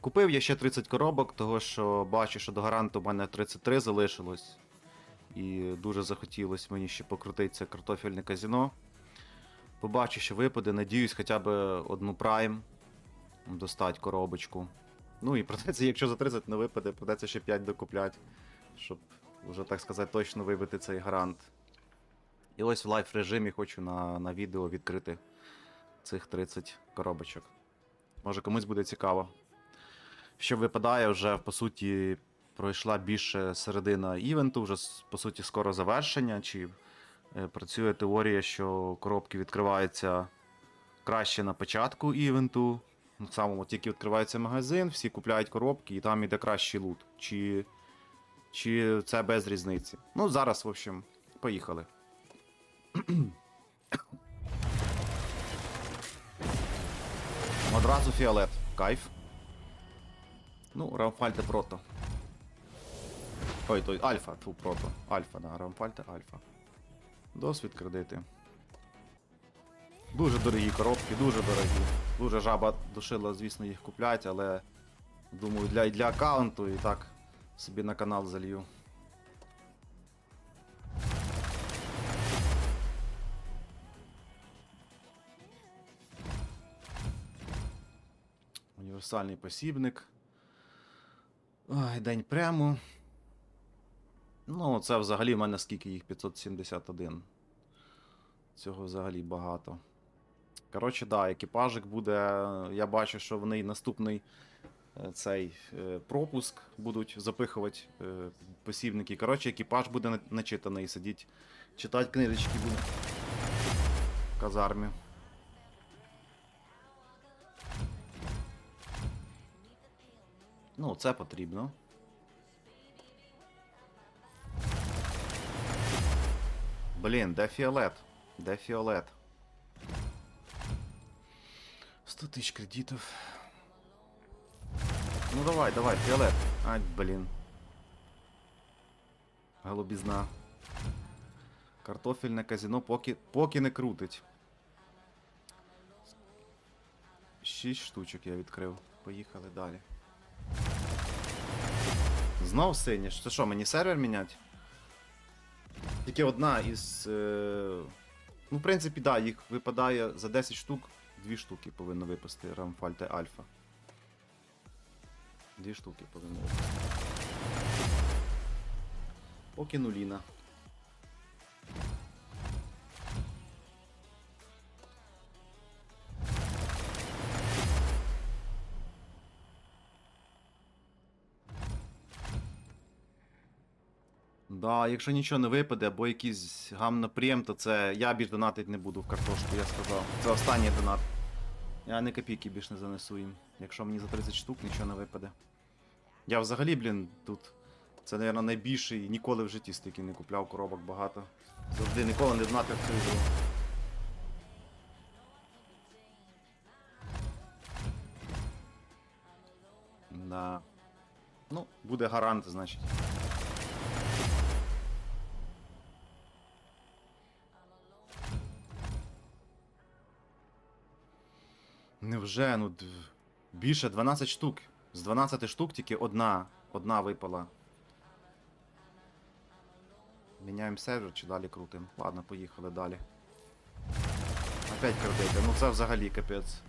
Купив я ще 30 коробок, того що бачу, що до гаранту в мене 33 залишилось. І дуже захотілося мені ще покрутити це картофельне казіно. Побачу, що випаде, надіюсь, хоча б одну прайм достать коробочку. Ну і придеться, якщо за 30 не випаде, придеться ще 5 докупляти, щоб вже, так сказати, точно вибити цей гарант. І ось в лайф режимі хочу на, на відео відкрити цих 30 коробочок. Може комусь буде цікаво. Що випадає, вже по суті пройшла більше середина івенту, вже по суті скоро завершення. Чи е, працює теорія, що коробки відкриваються краще на початку івенту. Ну, самому тільки відкривається магазин, всі купляють коробки і там іде кращий лут. Чи, чи це без різниці. Ну, зараз, в общем, поїхали. Одразу фіолет. Кайф. Ну, Рамфальте прото. Ой, той альфа, фу, прото. Альфа, да, Рамфальте альфа. Досвід кредити. Дуже дорогі коробки, дуже дорогі. Дуже жаба душила, звісно, їх купляти, але думаю, для, і для аккаунту і так собі на канал залью. Універсальний посібник. Ой, день прямо. Ну, це взагалі в мене скільки їх 571. Цього взагалі багато. Коротше, да, екіпажик буде. Я бачу, що вони наступний е, цей е, пропуск будуть запихувати е, посібники. Коротше, екіпаж буде начитаний, сидіть, читати книжечки буде. В казармі. Ну, це потрібно. Блін, де фіолет? Де фіолет? 100 тисяч кредитів. Ну давай, давай, фіолет. Ай, блін. Голубізна. Картофельне казино поки, поки не крутить. Шість штучок я відкрив. Поїхали далі. Знов синє. Це що, мені сервер міняти? Тільки одна із. Е... Ну, в принципі, да, їх випадає за 10 штук, дві штуки повинно випасти Рамфальте Альфа. Дві штуки повинно випасти. Поки нуліна. Да, якщо нічого не випаде, або якийсь гам гамнопрем, то це я більш донатить не буду в картошку, я сказав. Це останній донат. Я не копійки більш не занесу їм. Якщо мені за 30 штук нічого не випаде. Я взагалі, блін, тут. Це, мабуть, найбільший. Ніколи в житті стільки не купляв коробок багато. Завжди ніколи не донатив цю ігру. Да. Ну, буде гарант, значить. Невже, ну більше 12 штук. З 12 штук тільки одна. Одна випала. Міняємо сервер чи далі крутим? Ладно, поїхали далі. Опять кредити, ну це взагалі капець.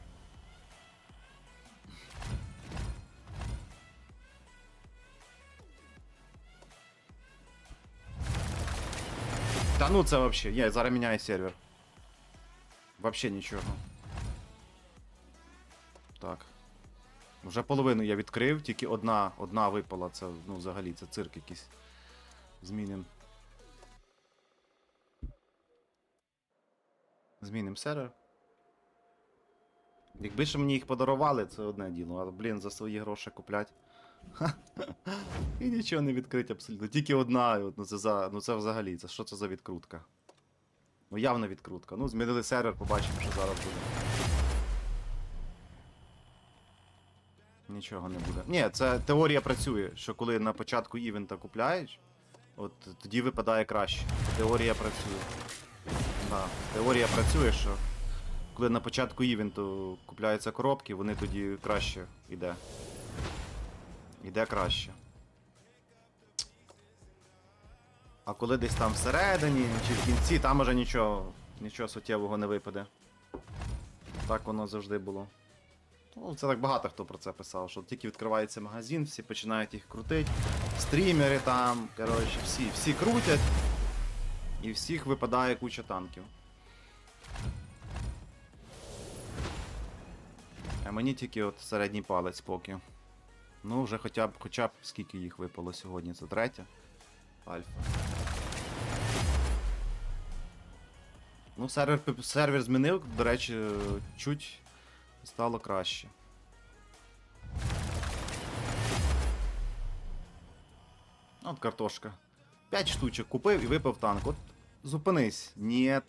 Та ну це вообще. Я зараз міняю сервер. Вообще нічого. Так. Вже половину я відкрив, тільки одна, одна випала. Це, ну, взагалі, це цирк якийсь. Зміним. Зміним сервер. Якби ж мені їх подарували, це одне діло, але, блін, за свої гроші куплять. І нічого не відкрить абсолютно. Тільки одна, ну це, за, ну це взагалі, це що це за відкрутка? Ну явна відкрутка. Ну, змінили сервер, побачимо, що зараз буде. Нічого не буде. Ні, це теорія працює, що коли на початку івента купляєш, от тоді випадає краще. Теорія працює. Да, теорія працює, що коли на початку івенту купляються коробки, вони тоді краще йде. Іде краще. А коли десь там всередині чи в кінці, там уже нічого, нічого суттєвого не випаде. Так воно завжди було. Ну, це так багато хто про це писав, що тільки відкривається магазин, всі починають їх крутити. Стрімери там, коротше, всі, всі крутять. І всіх випадає куча танків. А мені тільки от середній палець поки. Ну, вже хоча б, хоча б скільки їх випало сьогодні. Це третя. Альфа. Ну, сервер, сервер змінив, до речі, чуть стало краще. От картошка. 5 штучок купив і випив танк. От зупинись. Нєт.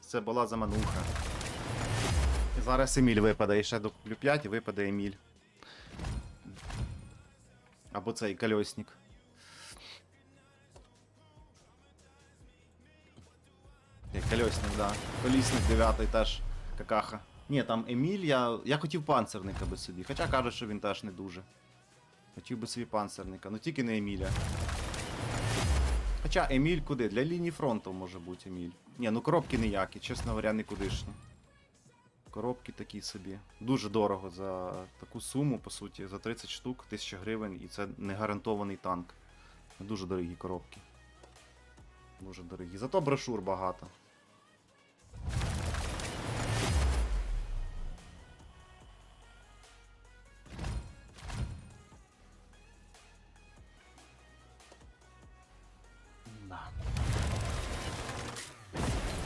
Це була замануха. І зараз Еміль випаде. І ще докуплю 5 і випаде Еміль. Або цей кольосник. Як Колесник, да. Колісник 9 теж какаха. Ні, там Еміль, я. Я хотів панцерника би собі. Хоча кажуть, що він теж не дуже. Хотів би собі панцерника, ну тільки не Еміля. Хоча Еміль куди? Для лінії фронту може бути Еміль. Ні, ну коробки ніякі, чесно говоря, нікудишні. Коробки такі собі. Дуже дорого за таку суму, по суті, за 30 штук, 1000 гривень, і це не гарантований танк. Дуже дорогі коробки. Дуже дорогі. Зато брошур багато.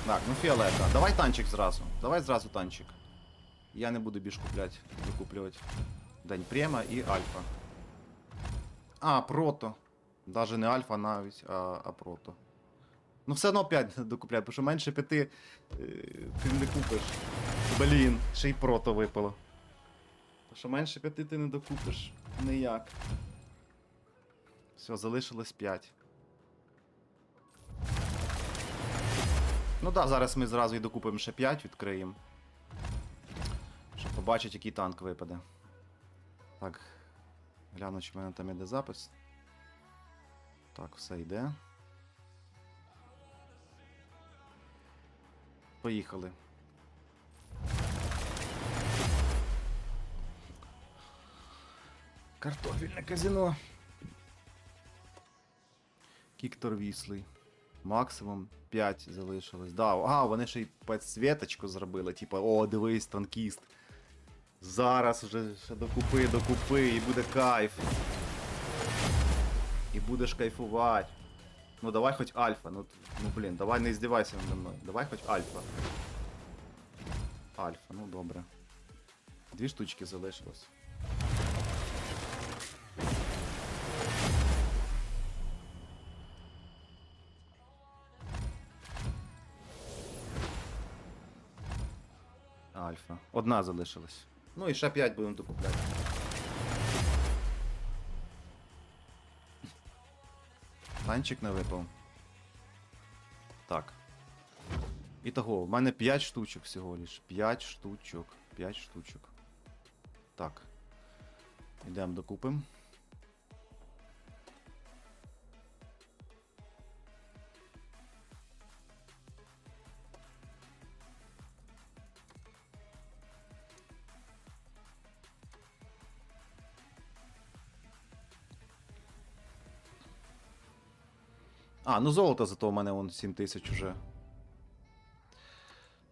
Так, ну фіолета. Давай танчик зразу. Давай зразу танчик. Я не буду більш купляти, викуплювати. День Према і Альфа. А, прото. Даже не Альфа навіть, а, а прото. Ну все одно 5 докупляй, тому що менше 5 е, ти не купиш. Блін, ще й прото випало. Тому що менше 5 ти не докупиш. Ніяк. Все, залишилось 5. Ну да, зараз ми зразу і докупимо ще 5, відкриємо. Щоб побачити, який танк випаде. Так. Гляну, чи в мене там іде запис. Так, все йде. Поїхали. Картофельне казино. Кіктор віслий. Максимум 5 залишилось. Да, а, вони ще й підсвіточку зробили. Типа, о, дивись, танкіст. Зараз вже ще докупи, докупи, і буде кайф. І будеш кайфувати. Ну давай хоч альфа. Ну, ну блін, давай не здівайся надо мною. Давай хоч альфа. Альфа, ну добре. Дві штучки залишилось. Альфа. Одна залишилась. Ну і ще 5 будемо докупляти. Танчик не випав. Так. І того, в мене 5 штучок всього лиш. 5 штучок. 5 штучок. Так. Ідемо докупимо. А, ну золото зато в мене вон 7 тисяч уже.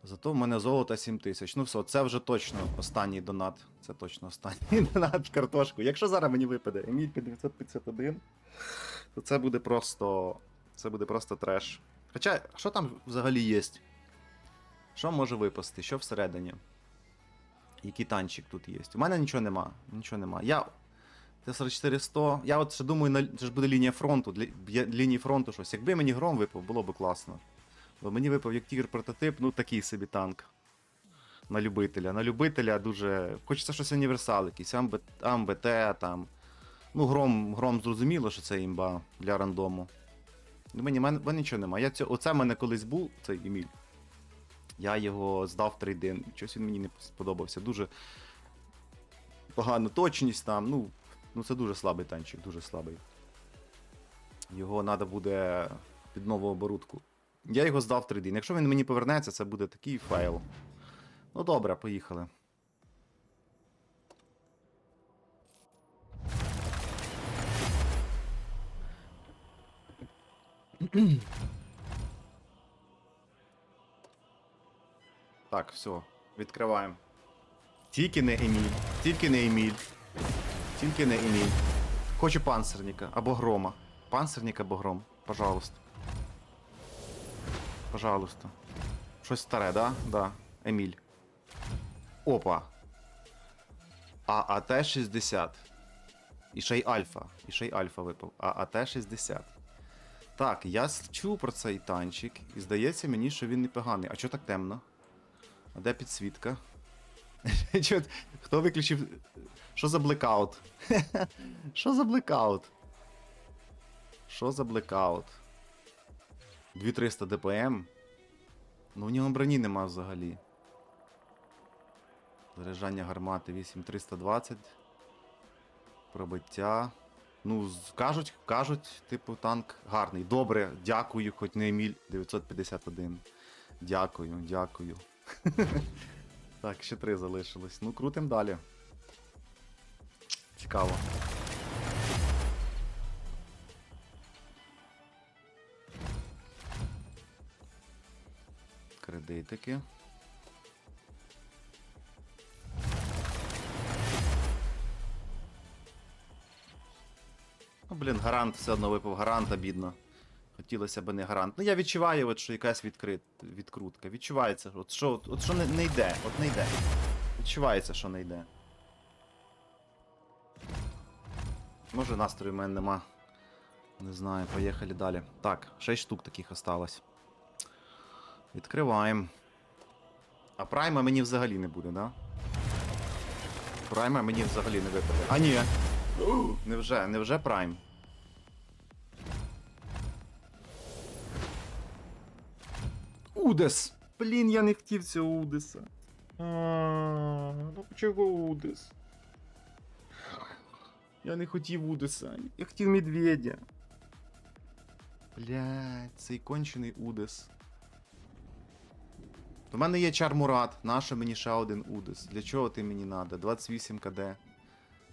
Зато в мене золото 7 тисяч. Ну все, це вже точно останній донат. Це точно останній донат в картошку. Якщо зараз мені випаде Еміль під 951, то це буде просто. Це буде просто треш. Хоча, що там взагалі є? Що може випасти? Що всередині? Який танчик тут є? У мене нічого нема. Нічого нема. Я Т-44-100. Я от ще думаю, це ж буде лінія фронту. Для лінії фронту щось. Якби мені гром випав, було б класно. Бо мені випав як тігр прототип, ну такий собі танк. На любителя. На любителя дуже. Хочеться щось універсал, якийсь АМБ... АМБТ там. Ну, гром, гром зрозуміло, що це імба для рандому. Ну, мені, мене, мене нічого немає. Я цього, оце в мене колись був, цей Еміль. Я його здав в трейдин. Щось він мені не сподобався. Дуже погана точність там, ну, Ну це дуже слабий танчик, дуже слабий. Його треба буде під нову оборудку. Я його здав 3D. Якщо він мені повернеться, це буде такий файл. Ну добре, поїхали. Так, все, відкриваємо. Тільки не Еміль, тільки не Еміль. Тільки не Еміль. Хочу панцерника або грома. Панцерник або гром, пожалуйста. Пожалуйста. Щось старе, да? Да. Еміль. Опа. А АТ-60. І ще й Альфа. І ще й Альфа випав. А АТ-60. Так, я чув про цей танчик, і здається мені, що він непоганий. А чого так темно? А де підсвітка? Хто виключив. Що за блекаут? Що за блекаут? Що за блекаут? 2300 ДПМ. Ну, у нього броні нема взагалі. Заряджання гармати 8320. Пробиття. Ну, кажуть, кажуть, типу, танк гарний. Добре, дякую, хоч не Еміль 951. Дякую, дякую. Так, ще три залишилось. Ну, крутим далі. Цікаво. Кредитики. Ну, блін, гарант все одно випав гаранта, бідно. Хотілося б не гарант. Ну я відчуваю, от, що якась відкрит, відкрутка. Відчувається, от що, от що не, не йде, от не йде. Відчувається, що не йде. Може настрою в мене нема. Не знаю, поїхали далі. Так, 6 штук таких осталось. Відкриваємо. А прайма мені взагалі не буде, да? Прайма мені взагалі не випаде. А ні. Невже, невже прайм? Удес! Блін, я не хотів цього Удеса. А, ну чого Удес? Я не хотів Удеса. Я хотів медведя. Блять, цей кончений Удес. У мене є чар Мурат. Нащо мені ще один Удес? Для чого ти мені надо? 28 КД.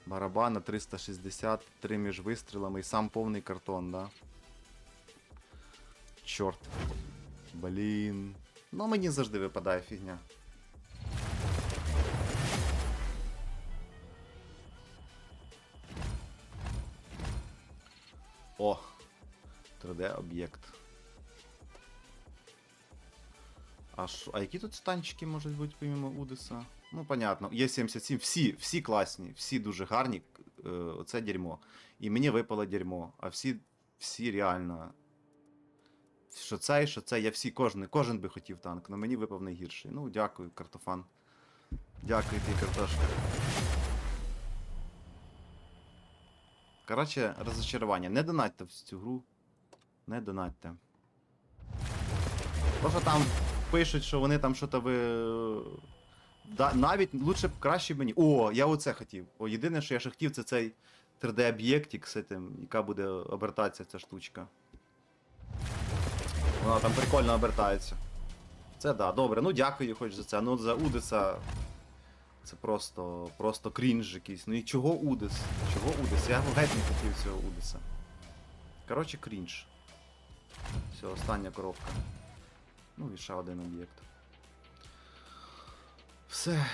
Барабана 360, 3 між вистрілами і сам повний картон, да? Чорт. Блін. Ну мені завжди випадає фігня. О! 3D об'єкт. А, шо, а які тут станчики можуть бути помимо Удеса? Ну, понятно. Є 77, всі, всі класні, всі дуже гарні. Е, оце дерьмо. І мені випало дерьмо. А всі, всі реально. Що це, що це, я всі, кожен, кожен би хотів танк, але мені випав найгірший. Ну, дякую, картофан. Дякую ти, картошка. Коротше, розочарування. Не донатьте в цю гру. Не донатьте. Просто там пишуть, що вони там щось ви. Да, навіть лучше б краще мені. О, я оце хотів. О, єдине, що я ще хотів, це цей 3D-об'єктик з цим, яка буде обертатися ця штучка. Вона там прикольно обертається. Це да, добре. Ну дякую хоч за це. Ну за Удеса. Це просто. просто крінж якийсь. Ну і чого Удес? Чого Удес? Я геть не хотів цього Удеса. Коротше, крінж. Все, остання коробка. Ну і ще один об'єкт. Все.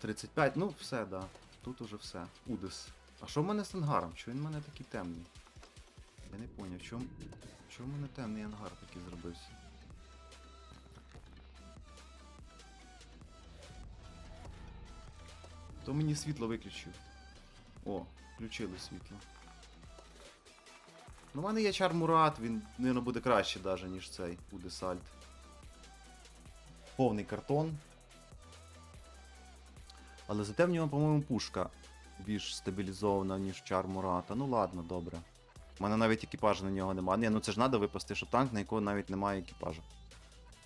35, ну все, да. Тут уже все. Удес. А що в мене з ангаром? Чого він в мене такий темний? Я не поняв, чому. Чому в мене темний ангар такий зробився? То мені світло виключив. О, включили світло. Ну, в мене є чар Мурат, він, мабуть, буде краще даже, ніж цей буде сальт. Повний картон. Але зате в нього, по-моєму, пушка більш стабілізована, ніж чар Мурата. Ну ладно, добре. У мене навіть екіпажу на нього немає. Ні, ну це ж треба випасти, що танк, на якого навіть немає екіпажу.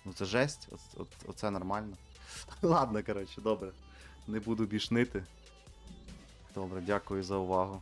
Ну це жесть, Оц- от, оце нормально. Ладно, коротше, добре. Не буду більш нити. Добре, дякую за увагу.